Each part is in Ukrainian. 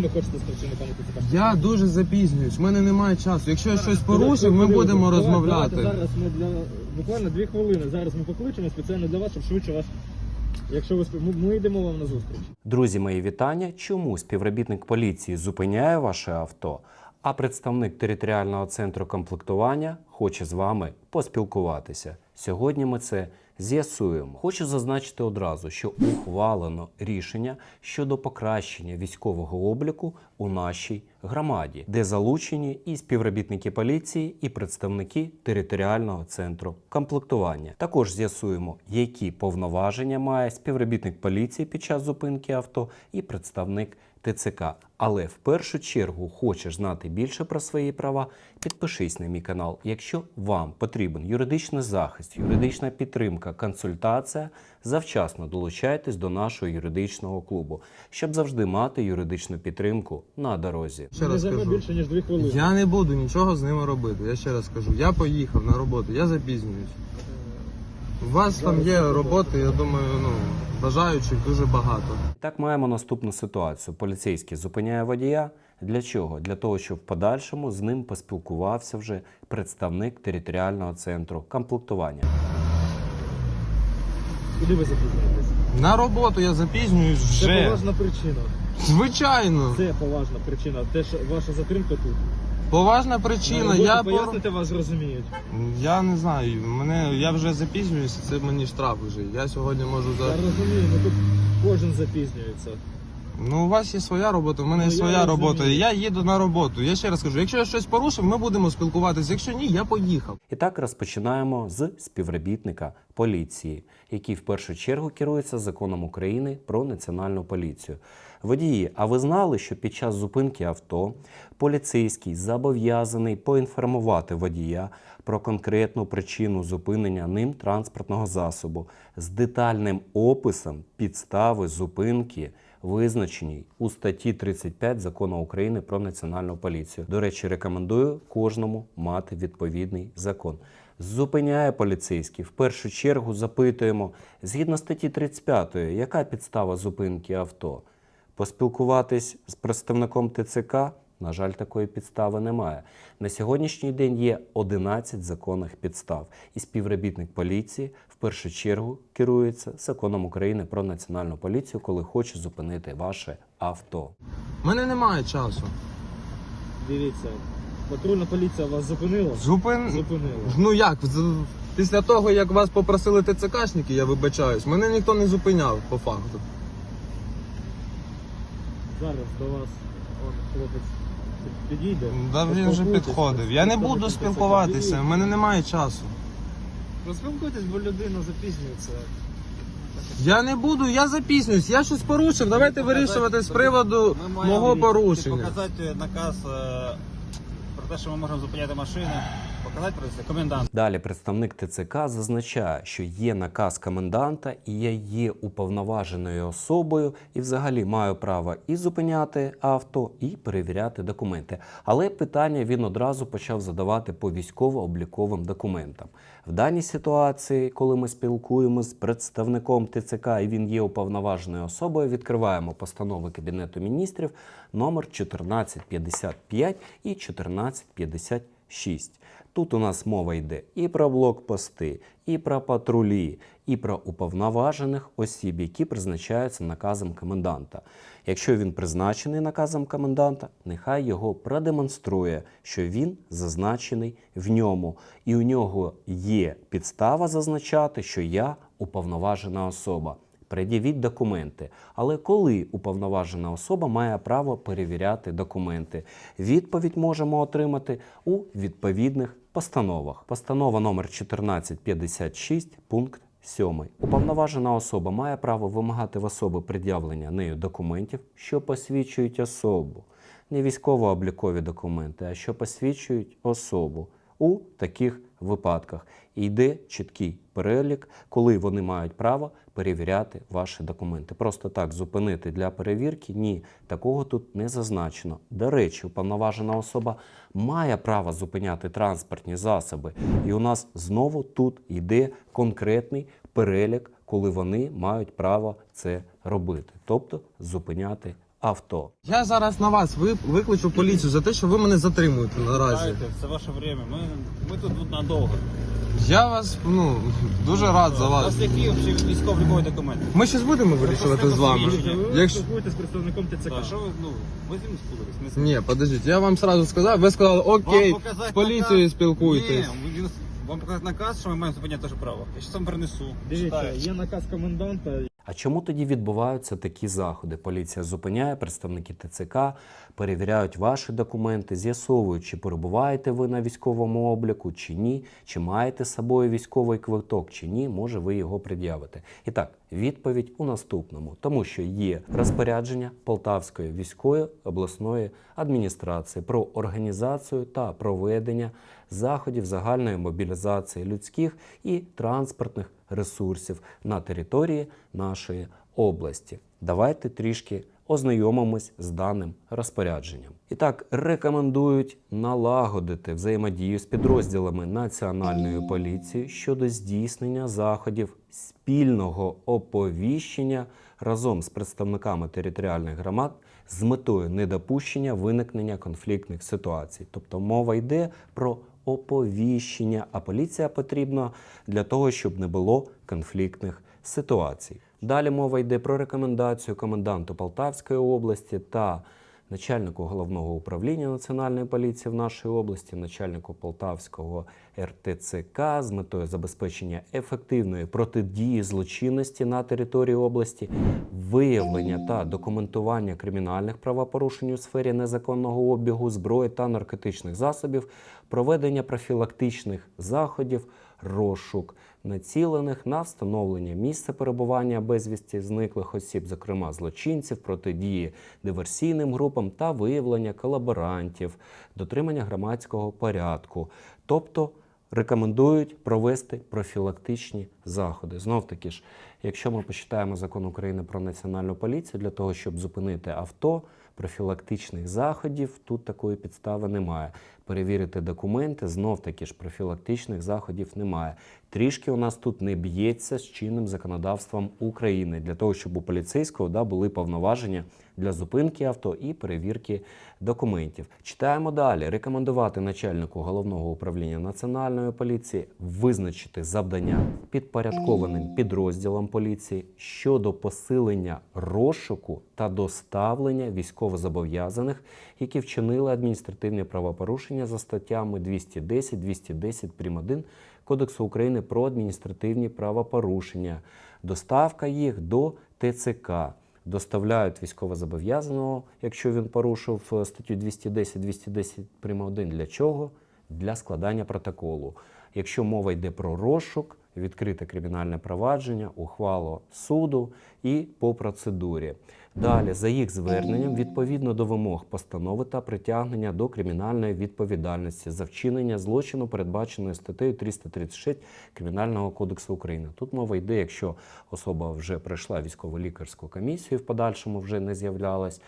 Ви хочете з працівниками ТЦК? Я дуже запізнююсь, в мене немає часу. Якщо я щось порушив, ми будемо розмовляти. Давайте зараз ми для буквально дві хвилини. Зараз ми покличемо спеціально для вас, щоб швидше вас. Якщо ви спі- ми, ми йдемо вам на зустріч. Друзі, мої вітання. Чому співробітник поліції зупиняє ваше авто, а представник територіального центру комплектування хоче з вами поспілкуватися? Сьогодні ми це з'ясуємо. Хочу зазначити одразу, що ухвалено рішення щодо покращення військового обліку у нашій громаді, де залучені і співробітники поліції, і представники територіального центру комплектування. Також з'ясуємо, які повноваження має співробітник поліції під час зупинки авто і представник ТЦК. Але в першу чергу хочеш знати більше про свої права, підпишись на мій канал. Якщо вам потрібен юридичний захист, юридична підтримка, консультація, завчасно долучайтесь до нашого юридичного клубу, щоб завжди мати юридичну підтримку на дорозі. Ще не раз кажу. більше ніж дві хвилини. Я не буду нічого з ними робити. Я ще раз кажу, я поїхав на роботу, я запізнююсь. У вас там є роботи, я думаю, ну, бажаючих дуже багато. Так маємо наступну ситуацію. Поліцейський зупиняє водія. Для чого? Для того, щоб в подальшому з ним поспілкувався вже представник територіального центру комплектування. Куди ви запізнюєтесь? На роботу я запізнююсь Це поважна причина. Звичайно. Це поважна причина. Те, що ваша затримка тут. Поважна На причина. роботу Я, пор... пояснити вас розуміють. я не знаю, мене, я вже запізнююся, це мені штраф вже. Я сьогодні можу Я розумію, ну тут кожен запізнюється. Ну, у вас є своя робота, у мене Ну, є я своя розумію. робота. і Я їду на роботу. Я ще раз кажу, якщо я щось порушив, ми будемо спілкуватися. Якщо ні, я поїхав. І так розпочинаємо з співробітника поліції, який в першу чергу керується законом України про національну поліцію. Водії, а ви знали, що під час зупинки авто поліцейський зобов'язаний поінформувати водія про конкретну причину зупинення ним транспортного засобу з детальним описом підстави зупинки, визначеній у статті 35 закону України про національну поліцію. До речі, рекомендую кожному мати відповідний закон. Зупиняє поліцейський. В першу чергу запитуємо згідно статті 35, яка підстава зупинки авто? Поспілкуватись з представником ТЦК. На жаль, такої підстави немає. На сьогоднішній день є 11 законних підстав, і співробітник поліції в першу чергу керується законом України про національну поліцію, коли хоче зупинити ваше авто. У мене немає часу. Дивіться, патрульна поліція вас зупинила? Зупин. Зупинила. Ну як? Після того, як вас попросили ТЦКшники, я вибачаюсь, мене ніхто не зупиняв по факту. Зараз до вас он, хлопець підійде. Да він вже підходив. Я не буду спілкуватися, в мене немає часу. Розпілкуйтесь, бо людина запізнюється. Я не буду, я запізнююсь, я щось порушив. Давайте вирішувати з приводу Ми маємо мого порушення. Показати наказ е, про те, що ми можемо зупиняти машини. Про це комендант. Далі представник ТЦК зазначає, що є наказ коменданта, і я є уповноваженою особою, і взагалі маю право і зупиняти авто, і перевіряти документи. Але питання він одразу почав задавати по військово-обліковим документам. В даній ситуації, коли ми спілкуємося з представником ТЦК і він є уповноваженою особою, відкриваємо постанови Кабінету міністрів номер 1455 і 1456. Тут у нас мова йде і про блокпости, і про патрулі, і про уповноважених осіб, які призначаються наказом коменданта. Якщо він призначений наказом коменданта, нехай його продемонструє, що він зазначений в ньому, і у нього є підстава зазначати, що я уповноважена особа. Пред'явіть документи. Але коли уповноважена особа має право перевіряти документи? Відповідь можемо отримати у відповідних постановах. Постанова номер 1456, пункт 7. Уповноважена особа має право вимагати в особи пред'явлення нею документів, що посвідчують особу. Не військово-облікові документи, а що посвідчують особу у таких випадках. І йде чіткий перелік, коли вони мають право перевіряти ваші документи. Просто так зупинити для перевірки ні, такого тут не зазначено. До речі, уповноважена особа має право зупиняти транспортні засоби. І у нас знову тут йде конкретний перелік, коли вони мають право це робити, тобто зупиняти авто. Я зараз на вас ви- викличу поліцію за те, що ви мене затримуєте наразі. Знаєте, це ваше время. Ми, ми тут надовго. Я вас ну дуже рад за вас. У вас. які військово-лікові документи? Ми зараз будемо вирішувати з вами. Ви Якщо спілкуєтесь з представником ТЦК. Так, що ви, ну, ви мною спілкуєтесь? Ні, подождіть, я вам сразу сказав. Ви сказали, окей, з поліцією наказ? спілкуйтесь. Ні, вам показати наказ, що ми маємо зупиняти теж право. Я щас вам принесу. Дивіться, є наказ коменданта. А чому тоді відбуваються такі заходи? Поліція зупиняє представники ТЦК, перевіряють ваші документи, з'ясовують, чи перебуваєте ви на військовому обліку, чи ні, чи маєте з собою військовий квиток, чи ні, може ви його пред'явите. І так, відповідь у наступному, тому що є розпорядження Полтавської військової обласної адміністрації про організацію та проведення заходів загальної мобілізації людських і транспортних ресурсів на території нашої області. Давайте трішки ознайомимось з даним розпорядженням. І так, рекомендують налагодити взаємодію з підрозділами Національної поліції щодо здійснення заходів спільного оповіщення разом з представниками територіальних громад з метою недопущення виникнення конфліктних ситуацій. Тобто мова йде про оповіщення, а поліція потрібна для того, щоб не було конфліктних ситуацій. Далі мова йде про рекомендацію коменданту Полтавської області та начальнику головного управління Національної поліції в нашій області, начальнику Полтавського РТЦК з метою забезпечення ефективної протидії злочинності на території області, виявлення та документування кримінальних правопорушень у сфері незаконного обігу зброї та наркотичних засобів, проведення профілактичних заходів, розшук, націлених на встановлення місця перебування безвісті зниклих осіб, зокрема злочинців, протидії диверсійним групам та виявлення колаборантів, дотримання громадського порядку, тобто рекомендують провести профілактичні заходи. Знов таки ж, якщо ми почитаємо закон України про національну поліцію, для того, щоб зупинити авто, профілактичних заходів тут такої підстави немає. Перевірити документи, знов таки ж профілактичних заходів немає. Трішки у нас тут не б'ється з чинним законодавством України для того, щоб у поліцейського да, були повноваження для зупинки авто і перевірки документів. Читаємо далі. Рекомендувати начальнику головного управління національної поліції визначити завдання підпорядкованим підрозділам поліції щодо посилення розшуку та доставлення військовозобов'язаних, які вчинили адміністративні правопорушення за статтями 210, 210 прим. 1 Кодексу України про адміністративні правопорушення, доставка їх до ТЦК. Доставляють військовозобов'язаного, якщо він порушив е, статтю 210, 210 прим. 1. Для чого? Для складання протоколу. Якщо мова йде про розшук, відкрите кримінальне провадження, ухвалу суду і по процедурі. Далі, за їх зверненням, відповідно до вимог постанови та притягнення до кримінальної відповідальності за вчинення злочину, передбаченої статтею 336 Кримінального кодексу України. Тут мова йде, якщо особа вже пройшла військово-лікарську комісію, в подальшому вже не з'являлась,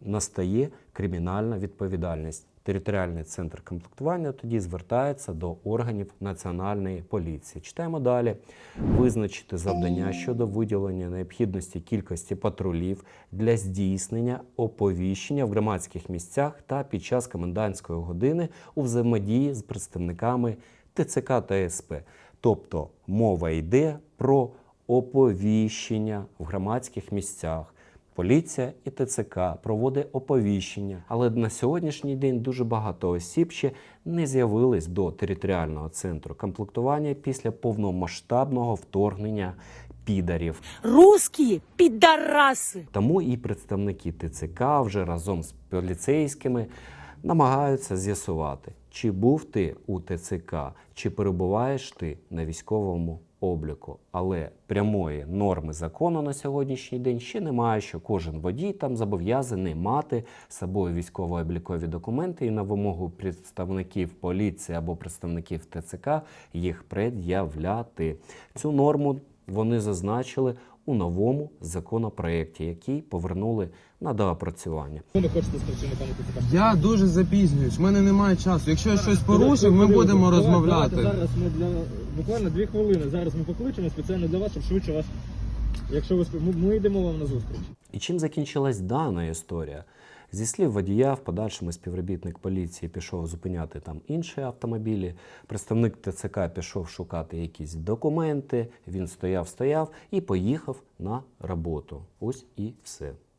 настає кримінальна відповідальність. Територіальний центр комплектування тоді звертається до органів національної поліції. Читаємо далі. Визначити завдання щодо виділення необхідності кількості патрулів для здійснення оповіщення в громадських місцях та під час комендантської години у взаємодії з представниками ТЦК та СП. Тобто мова йде про оповіщення в громадських місцях. Поліція і ТЦК проводить оповіщення, але на сьогоднішній день дуже багато осіб ще не з'явились до територіального центру комплектування після повномасштабного вторгнення підарів. Русские пидорасы. Тому і представники ТЦК вже разом з поліцейськими намагаються з'ясувати, чи був ти у ТЦК, чи перебуваєш ти на військовому обліку. Але прямої норми закону на сьогоднішній день ще немає, що кожен водій там зобов'язаний мати з собою військово-облікові документи і на вимогу представників поліції або представників ТЦК їх пред'являти. Цю норму вони зазначили у новому законопроєкті, який повернули на доопрацювання. Ви не хочете з працівниками ТЦК? Я дуже запізнююсь, в мене немає часу. Якщо я щось порушив, ми будемо Давай- розмовляти. Зараз ми для буквально дві хвилини. Зараз ми покличемо спеціально для вас, щоб швидше вас Якщо ви спі- ми, ми йдемо вам на зустріч. І чим закінчилась дана історія? Зі слів водія, в подальшому співробітник поліції пішов зупиняти там інші автомобілі. Представник ТЦК пішов шукати якісь документи. Він стояв, стояв і поїхав на роботу. Ось і все.